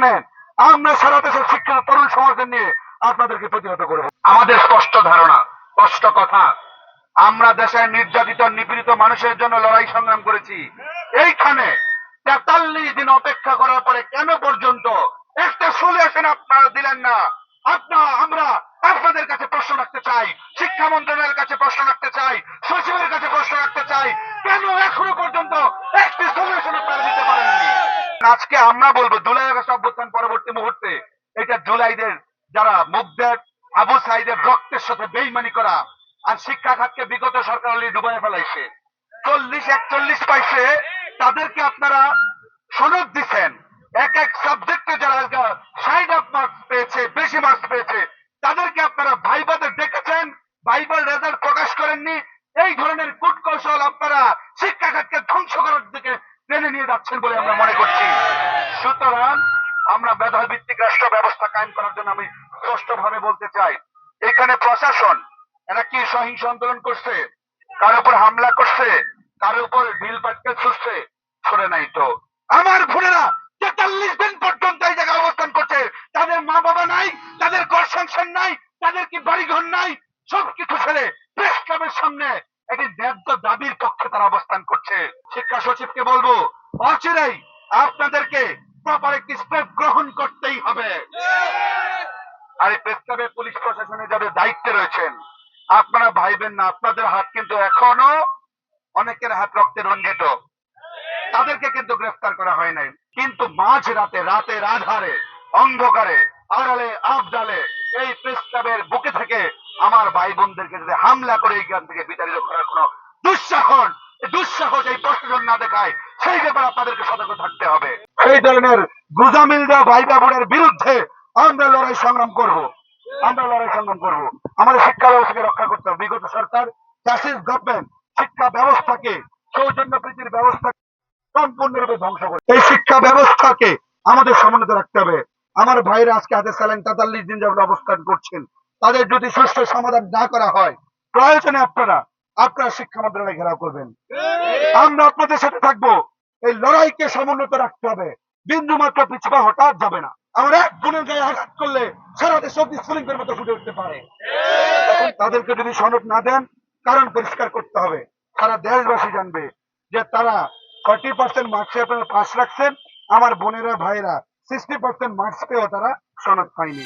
জানেন, আমরা সারা দেশের শিক্ষিত তরুণ সমাজের নিয়ে আপনাদেরকে প্রতিহত করব। আমাদের স্পষ্ট ধারণা, স্পষ্ট কথা, আমরা দেশের নির্যাতিত, নিপীড়িত মানুষের জন্য লড়াই সংগ্রাম করেছি। এইখানে তেতাল্লিশ দিন অপেক্ষা করার পরে কেন পর্যন্ত একটা সলিউশন আপনারা, দিলেন না। আপনার আমরা আপনাদের কাছে প্রশ্ন রাখতে চাই, শিক্ষা মন্ত্রণালয়ের কাছে প্রশ্ন রাখতে চাই, সচিবের কাছে প্রশ্ন রাখতে চাই কেন এখনও পর্যন্ত একটি সলিউশন আপনারা দিতে পারেননি আজকে আমরা বলব, জুলাই আগস্ট অভ্যুত্থান পরবর্তী মুহূর্তে এটা জুলাইদের যারা মুগ্ধের, আবু সাইদের রক্তের সাথে বেইমানি করা আর শিক্ষা খাতকে বিগত সরকার ডুবাই ফেলাইছে। চল্লিশ, একচল্লিশ পাইছে তাদেরকে আপনারা সনদ দিচ্ছেন। এক এক সাবজেক্টে যারা সাইড অফ মার্কস পেয়েছে, বেশি মার্কস পেয়েছে, তাদেরকে আপনারা ভাইবাতে ডেকেছেন। ভাইবার রেজাল্ট প্রকাশ করেননি। এই ধরনের কূটকৌশল আপনারা শিক্ষা খাতকে ধ্বংস করার দিকে টেনে নিয়ে যাচ্ছেন বলে আমরা মনে করছি। সুতরাং আমরা মেধা ভিত্তিক রাষ্ট্র ব্যবস্থা কায়েম করার জন্য আমি স্পষ্টভাবে বলতে চাই, এখানে প্রশাসন এরা কি সহিংস আন্দোলন করছে, কার উপর হামলা করছে, কার উপর ঢিল পাটকেল ছুটছে ছড়ে নাই তো। আমার বোনেরা তেতাল্লিশ দিন পর্যন্ত এই জায়গায় অবস্থান করছে। তাদের মা বাবা নাই, তাদের ঘর সংসার নাই, তাদের কি বাড়িঘর নাই, সবকিছু ছেড়ে প্রেস ক্লাবের সামনে একটি ন্যায্য দাবির পক্ষে তারা অবস্থান করছে। শিক্ষা সচিবকে বলব, অচিরেই আপনাদেরকে প্রপার একটি স্টেপ গ্রহণ করতেই হবে। আর এই প্রেস ক্লাবে পুলিশ প্রশাসনের যাদের দায়িত্বে রয়েছেন, আপনারা ভাইবেন না, আপনাদের হাত কিন্তু এখনও অনেকের হাত রক্তে রঞ্জিত। তাদেরকে কিন্তু গ্রেফতার করা হয় নাই। কিন্তু মাঝ রাতে রাতে আধারে, অন্ধকারে, আড়ালে, আবডালে এই প্রেস ক্লাবের বুকে থেকে আমার ভাই বোনদেরকে যদি হামলা করে গ্রাম থেকে বিতাড়িত করার কোন দুঃসাহস দুঃসাহস এই প্রশাসন না দেখায়, সেই ব্যাপারে আপনাদেরকে সতর্ক থাকতে হবে। এই ধরনের গুজামিল দেওয়া ভাই বাবুরের বিরুদ্ধে আমরা লড়াই সংগ্রাম করব। আমরা লড়াই সংগ্রাম করব। আমাদের শিক্ষা ব্যবস্থাকে রক্ষা করতে হবে। বিগত সরকার চাষিস গভর্নমেন্ট শিক্ষা ব্যবস্থাকে সৌজন্য প্রীতির ব্যবস্থা সম্পূর্ণরূপে ধ্বংস করে এই শিক্ষা ব্যবস্থাকে আমাদের সমুন্নত রাখতে হবে। আমার ভাইরা আজকে হাতে স্যালেন তেতাল্লিশ দিন যাবত অবস্থান করছেন। তাদের যদি সুষ্ঠু সমাধান না করা হয়, প্রয়োজনে আপনারা আপনারা শিক্ষা মন্ত্রণালয় ঘেরাও করবেন। আমরা আপনাদের সাথে থাকব। এই লড়াইকে সমুন্নত রাখতে হবে। বিন্দু মাত্র পিছপা হঠাৎ যাবে না। আমরা এক গুণের গায়ে আঘাত করলে সারা দেশ মতো ফুটে উঠতে পারে। তাদেরকে যদি সনদ না দেন, কারণ পরিষ্কার করতে হবে। সারা দেশবাসী জানবে যে তারা ফর্টি পার্সেন্ট মার্কসে আপনারা পাস রাখছেন। আমার বোনেরা ভাইরা সিক্সটি পার্সেন্ট মার্কস পেয়েও তারা সনদ পায়নি।